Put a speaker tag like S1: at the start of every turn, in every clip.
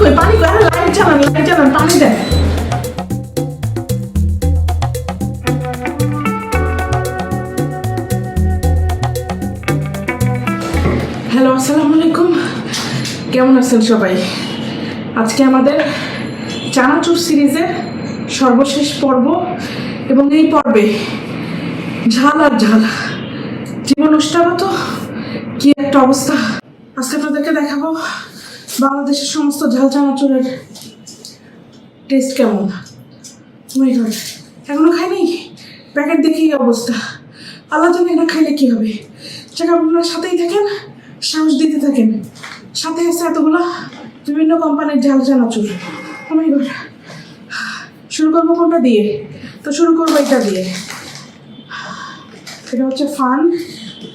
S1: কই? পানি কই? আরে লাইট চালান লাইট চালান পানি দেন। হ্যালো, আসসালামু আলাইকুম। কেমন আছেন সবাই? আজকে আমাদের চানাচুর সিরিজের সর্বশেষ পর্ব এবং এই পর্বে ঝাল আর ঝাল। জীবন উষ্টাগত কি একটা অবস্থা? আজকে আপনাদেরকে দেখাবো বাংলাদেশের সমস্ত ঝাল চানাচুরের টেস্ট কেমন? মাই গড এখনও খাইনি? প্যাকেট দেখেই অবস্থা। আল্লাহ জানে এটা খাইলে কি হবে? যাকে, আপনার সাথেই থাকেন, সাহস দিতে থাকেন। সাথে আছে এতগুলো বিভিন্ন কোম্পানির ঝাল চানাচুর Oh my God. শুরু করব কোনটা দিয়ে? তো শুরু করব এটা দিয়ে। এটা হচ্ছে ফান।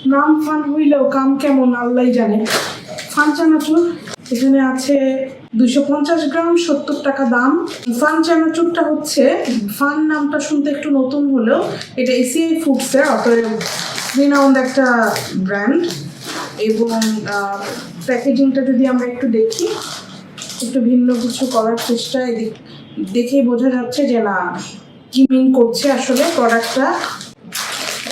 S1: নাম ফান হইলেও কাম কেমন আল্লাহ জানে। ফান চানাচুর এখানে আছে দুইশো পঞ্চাশ গ্রাম সত্তর টাকা দাম। ফান চানাচুরটা হচ্ছে, ফান নামটা শুনতে একটু নতুন হলেও এটা এসিআই ফুডসের অতএব একটা ব্র্যান্ড এবং প্যাকেজিংটা যদি আমরা একটু দেখি, একটু ভিন্ন কিছু করার চেষ্টা এদিক, দেখেই বোঝা যাচ্ছে যে না, কি মিন করছে আসলে প্রোডাক্টটা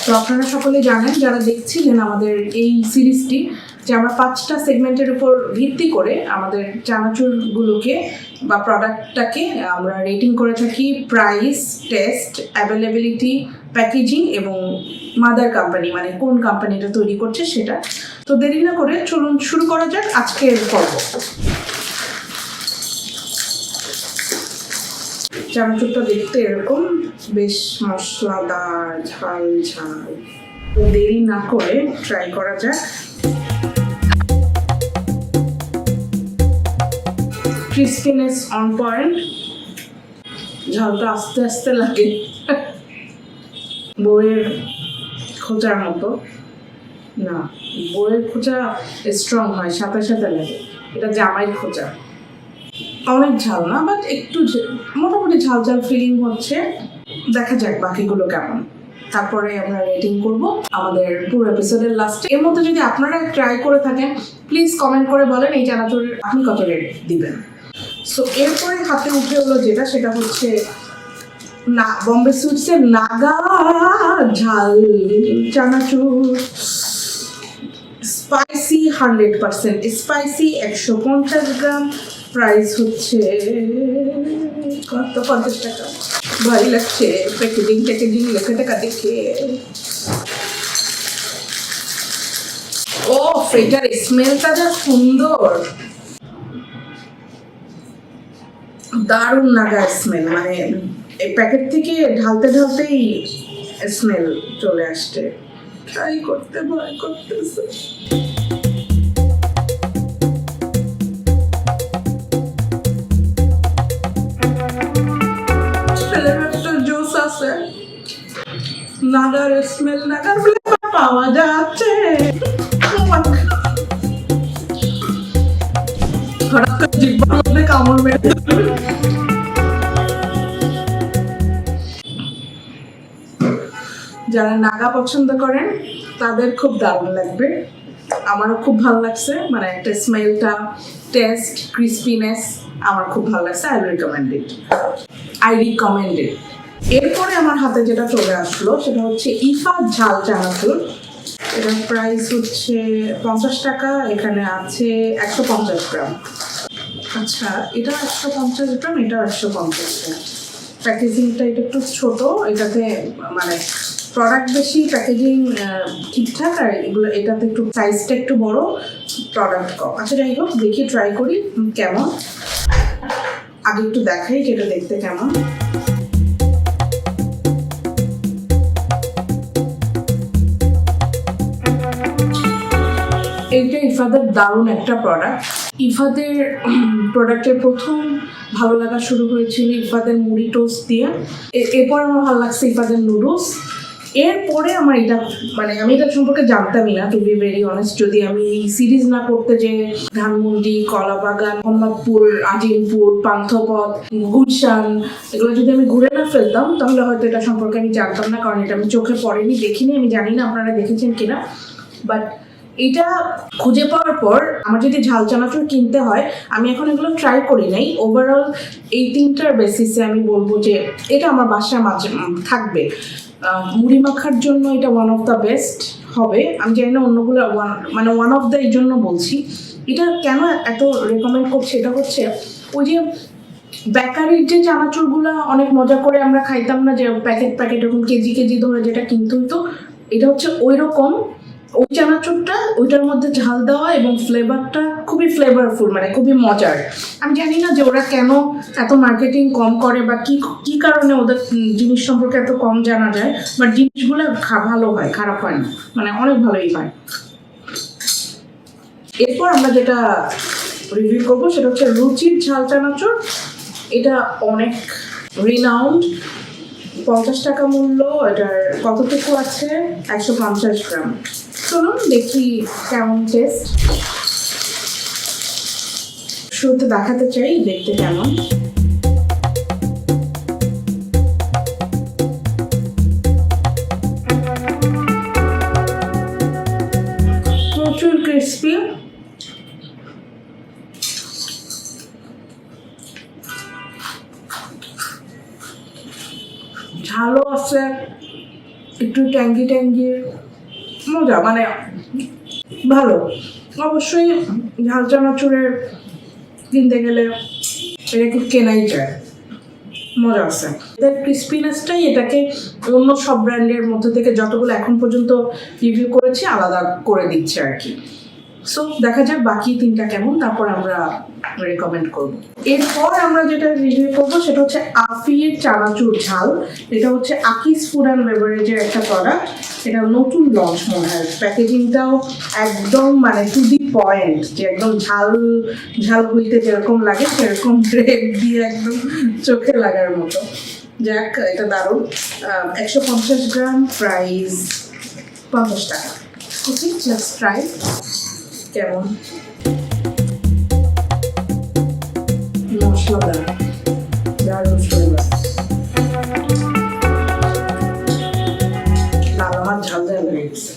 S1: তো আপনারা সকলে জানেন, যারা দেখছিলেন আমাদের এই সিরিজটি যে আমরা পাঁচটা সেগমেন্টের উপর ভিত্তি করে আমাদের চানাচুরগুলোকে বা প্রোডাক্টটাকে আমরা রেটিং করে থাকি প্রাইস টেস্ট অ্যাভেলেবিলিটি প্যাকেজিং এবং মাদার কোম্পানি মানে কোন কোম্পানিটা তৈরি করছে সেটা। তো দেরি না করে চলুন শুরু করা যাক আজকের পর্ব। চানাচুরটা দেখতে এরকম, বেশ মশলাদার ঝাল ঝাল দেরি না করে ট্রাই করা যাক। ক্রিস্পিনেস অন পয়েন্ট ঝালটা আস্তে আস্তে লাগে। বইয়ের খোঁজার মতো। না, বইয়ের খোঁচা স্ট্রং হয়, সাথে সাথে লাগে। এটা জামাইয়ের খোঁচা। অনেক ঝাল না বাট একটু মোটামুটি ঝাল ঝাল ফিলিং হচ্ছে। দেখা যাক বাকিগুলো কেমন। তারপরে আমরা রেটিং করব আমাদের পুরো এপিসোডের লাস্টে এর মধ্যে যদি আপনারা ট্রাই করে থাকেন প্লিজ কমেন্ট করে বলেন, এই চানাচুর আপনি কত রেট দিবেন? সো এরপরে হাতে উঠে হলো যেটা, সেটা হচ্ছে না, বম্বে সুইটসের নাগা ঝাল, chanachur spicy hundred percent spicy একশো পঞ্চাশ গ্রাম প্রাইস হচ্ছে কত পঞ্চাশ টাকা? ভারী লাগছে প্যাকেজিং প্যাকেজিং লেখা টাকা দেখে। ও এটার স্মেলটা যা সুন্দর। দারুণ নাগা স্মেল মানে এই প্যাকেট থেকে ঢালতে ঢালতেই স্মেল চলে আসছে। ট্রাই করতে ভয় করতেছে। আছে। নাগার স্মেল নাগার ফ্লেভার পাওয়া যাচ্ছে। হঠাৎ করে মধ্যে কামড় মেরে যারা নাগা পছন্দ করেন, তাদের খুব দারুণ লাগবে। আমারও খুব ভালো লাগছে মানে একটা স্মেলটা টেস্ট ক্রিস্পিনেস আমার খুব ভালো লাগছে I recommend it I recommend it এরপরে আমার হাতে যেটা চলে আসলো, সেটা হচ্ছে ইফা ঝাল চানাচুর। এটার প্রাইস হচ্ছে পঞ্চাশ টাকা, এখানে আছে একশো পঞ্চাশ গ্রাম। আচ্ছা এটা একশো পঞ্চাশ গ্রাম এটা একশো পঞ্চাশ গ্রাম। প্যাকেজিংটা এটা একটু ছোট, এটাতে মানে প্রোডাক্ট বেশি প্যাকেজিং ঠিকঠাক, আর এগুলো, এটাতে একটু সাইজটা একটু বড় প্রোডাক্ট কম। আচ্ছা যাই হোক দেখি ট্রাই করি কেমন। আগে একটু দেখাই যেটা দেখতে কেমন। এইটা ইফাদের দারুণ একটা প্রোডাক্ট ইফাদের প্রোডাক্টের প্রথম ভালো লাগা শুরু হয়েছিল ইফাদের মুড়ি টোস্ট দিয়ে। এরপর আমার ভালো লাগছে ইফাদের নুডলস এরপরে আমার এটা মানে আমি এটা সম্পর্কে জানতামই না টু বি ভেরি অনেস্ট যদি আমি এই সিরিজ না করতে যে ধানমন্ডি, কলাবাগান, মোহাম্মদপুর, আজিমপুর, পান্থপথ, গুলশান, এগুলো যদি আমি ঘুরে না ফেলতাম, তাহলে হয়তো এটা সম্পর্কে আমি জানতাম না, কারণ এটা আমি চোখে পড়েনি, দেখিনি, আমি জানি না আপনারা দেখেছেন কিনা। বাট এটা খুঁজে পাওয়ার পর আমার যদি ঝাল চানাচুর কিনতে হয়, আমি এখন এগুলো ট্রাই করি নাই। ওভারঅল এই তিনটার বেসিসে আমি বলব যে এটা আমার বাসায় মাঝে থাকবে। মুড়ি মাখার জন্য এটা ওয়ান অফ দ্য বেস্ট হবে। আমি জানি না অন্যগুলো ওয়ান মানে ওয়ান অফ দ্য এই জন্য বলছি। এটা কেন এত রেকমেন্ড করছে এটা হচ্ছে ওই যে বেকারির যে চানাচুরগুলো অনেক মজা করে আমরা খাইতাম না, যে প্যাকেট প্যাকেট এরকম কেজি কেজি ধরে যেটা কিনতে হইতো এটা হচ্ছে ওই রকম ওই চানাচুরটা ওইটার মধ্যে ঝাল দেওয়া এবং ফ্লেভারটা খুবই ফ্লেভারফুল মানে খুবই মজার। আমি জানি না যে ওরা কেন এত মার্কেটিং কম করে বা কি কি কারণে ওদের জিনিস সম্পর্কে এত কম জানা যায় বাট জিনিসগুলো ভালো হয়, খারাপ হয় না মানে অনেক ভালোই হয়। এরপর আমরা যেটা রিভিউ করব, সেটা হচ্ছে রুচির ঝাল চানাচুর এটা অনেক রিনাউন্ড পঞ্চাশ টাকা মূল্য, এটার কতটুকু আছে? একশো পঞ্চাশ গ্রাম। চলুন দেখি কেমন টেস্ট শুরুতে দেখাতে চাই, দেখতে কেমন? ঝালও আছে একটু ট্যাঙ্গি ট্যাঙ্গি, মজা মানে ভালো। অবশ্যই ঝাল চানাচুরের কিনতে গেলে এটা একটু কেনাই যায়। মজা আছে এটার ক্রিস্পিনেসটাই এটাকে অন্য সব ব্র্যান্ডের মধ্যে থেকে যতগুলো এখন পর্যন্ত রিভিউ করেছি, আলাদা করে দিচ্ছে আর কি। সো দেখা যাক বাকি তিনটা কেমন, তারপর আমরা রেকমেন্ড করব। এরপর আমরা যেটা রিভিউ করব, সেটা হচ্ছে আফির চানাচুর ঝাল। এটা হচ্ছে আকিস ফুড অ্যান্ড বেভারেজের একটা প্রোডাক্ট এটা নতুন লঞ্চ মনে হয়। প্যাকেজিংটাও একদম মানে টু দি পয়েন্ট যে একদম ঝাল ঝাল হইতে যেরকম লাগে, সেরকম রেড দিয়ে একদম চোখে লাগার মতো। যাক, এটা দারুণ। একশো পঞ্চাশ গ্রাম প্রাইস পঞ্চাশ টাকা। ওকে জাস্ট ট্রাই কেমন? মশলাদার। দারুণ ফ্লেভার লাল আমার ঝাল হয়ে গেছে।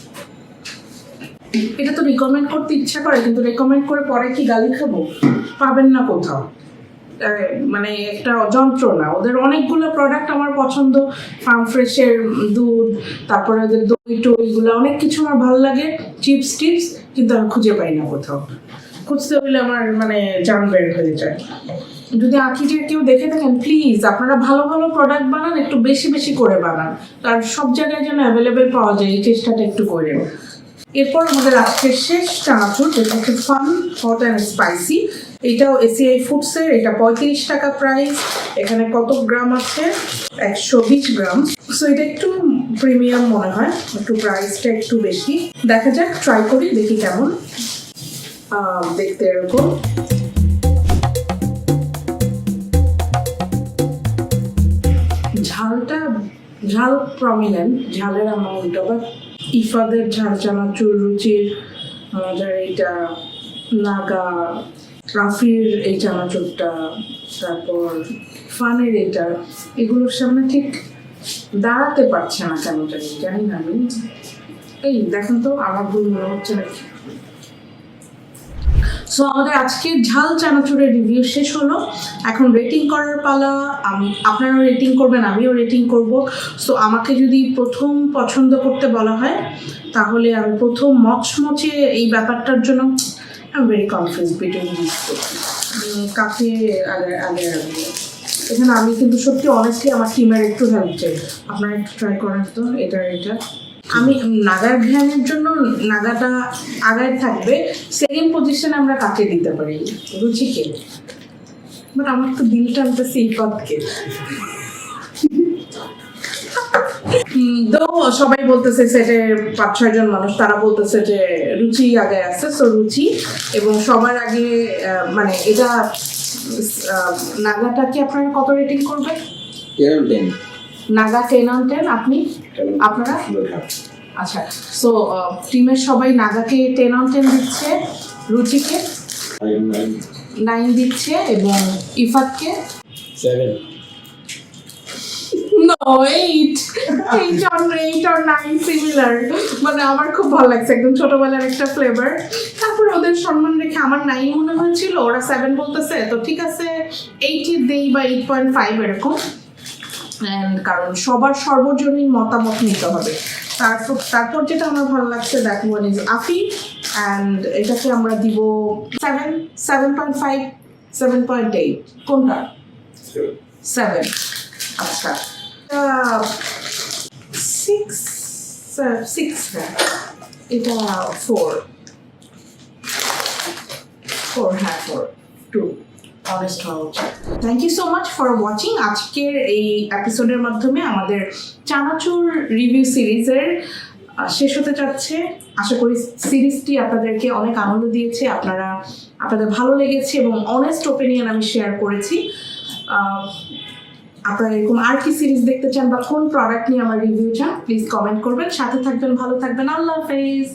S1: এটা তো রিকমেন্ড করতে ইচ্ছা করে কিন্তু রেকমেন্ড করে পরে কি গালি খাব? পাবেন না কোথাও। মানে একটা যন্ত্রণা। ওদের অনেকগুলো প্রোডাক্ট আমার পছন্দ। ফার্ম ফ্রেশের দুধ, তারপরে ওদের দই টইগুলো অনেক কিছু আমার ভালো লাগে। চিপস টিপস, কিন্তু আমি খুঁজে পাই না কোথাও। খুঁজতে হইলে আমার মানে জান বের হয়ে যায়। যদি আঁকিটির কেউ দেখে থাকেন প্লিজ আপনারা ভালো ভালো প্রোডাক্ট বানান, একটু বেশি বেশি করে বানান। আর সব জায়গায় যেন অ্যাভেলেবেল পাওয়া যায়, এই চেষ্টাটা একটু করে। এরপর আমাদের আজকের শেষ চানাচুর, যেটা হচ্ছে ফান হট অ্যান্ড স্পাইসি এটাও এসিআই ফুডসের এটা পঁয়ত্রিশ টাকা প্রাইস এখানে কত গ্রাম আছে? একশো বিশ গ্রাম। সো এটা একটু প্রিমিয়াম মনে হয়, একটু প্রাইসটা একটু বেশি। দেখা যাক ট্রাই করি, দেখি কেমন। দেখতে এরকম। ঝালটা, ঝাল প্রমিনেন্ট ঝালের অ্যামাউন্ট আবার ইফাদের ঝাল, চানাচুর, রুচির, মজার এইটা, নাগা রাফির এই চানাচুরটা, তারপর ফানের এটা, এগুলোর সামনে ঠিক দাঁড়াতে পারছে না কেন জানি জানি না আমি। এই দেখেন তো, আমার ভুল মনে হচ্ছে নাকি? সো আমাদের আজকের ঝাল চানাচুরের রিভিউ শেষ হলো। এখন রেটিং করার পালা, আম- আপনারাও রেটিং করবেন, আমিও রেটিং করব। সো আমাকে যদি প্রথম পছন্দ করতে বলা হয়, তাহলে আমি প্রথম মচমচে এই ব্যাপারটার জন্য I am very confuse between this কাকে আগে আগে এখানে আমি কিন্তু সত্যি অনেস্টলি আমার টিমের একটু হেল্প চাই। আপনারা একটু ট্রাই করেন তো, এটা এটা। আমি নাগার ঘ্যানের জন্য নাগাটা আগায় থাকবে সেকেন্ড পজিশনে আমরা কাকে দিতে পারি? রুচিকে। বাট আমার তো দিল টানতেছে ইফাতকে তো সবাই বলতেছে সেটে পাঁচ ছয় জন মানুষ তারা বলতেছে যে রুচি আগে আছে সো রুচি। এবং সবার আগে মানে এটা নাগাটা কি আপনারা কত রেটিং করবেন?
S2: Ten ten
S1: Naga ten on ten আপনি? আপনারা? আচ্ছা সো টিমের সবাই নাগাকে টেন অন টেন দিচ্ছে রুচিকে নাইন দিচ্ছে এবং ইফাতকে?
S2: Seven
S1: no eight eight or eight or nine similar মানে আমার খুব ভালো লাগছে একদম ছোটবেলার একটা ফ্লেভার তারপর ওদের সম্মান রেখে আমার নাইন মনে হয়েছিল ওরা সেভেন বলতেছে তো ঠিক আছে এইটই দেই বা এইট পয়েন্ট ফাইভ এরকম। অ্যান্ড কারণ সবার সর্বজনীন মতামত নিতে হবে। তারপর তারপর যেটা আমার ভালো লাগছে that one is Afi and এটাকে আমরা দিব seven seven point five seven point eight কোনটা? সেভেন আচ্ছা। সিক্স সিক্স এটা ফোর ফোর হ্যাঁ ফোর টু অনেস্ট হওয়া thank you so much for watching আজকের এই এপিসোডের মাধ্যমে আমাদের চানাচুর রিভিউ সিরিজের শেষ হতে যাচ্ছে। আশা করি সিরিজটি আপনাদেরকে অনেক আনন্দ দিয়েছে। আপনারা, আপনাদের ভালো লেগেছে এবং অনেস্ট ওপিনিয়ন আমি শেয়ার করেছি। আপনারা এরকম আর কি সিরিজ দেখতে চান বা কোন প্রোডাক্ট নিয়ে আমার রিভিউ চান প্লিজ কমেন্ট করবেন। সাথে থাকবেন, ভালো থাকবেন। আল্লাহ হাফেজ।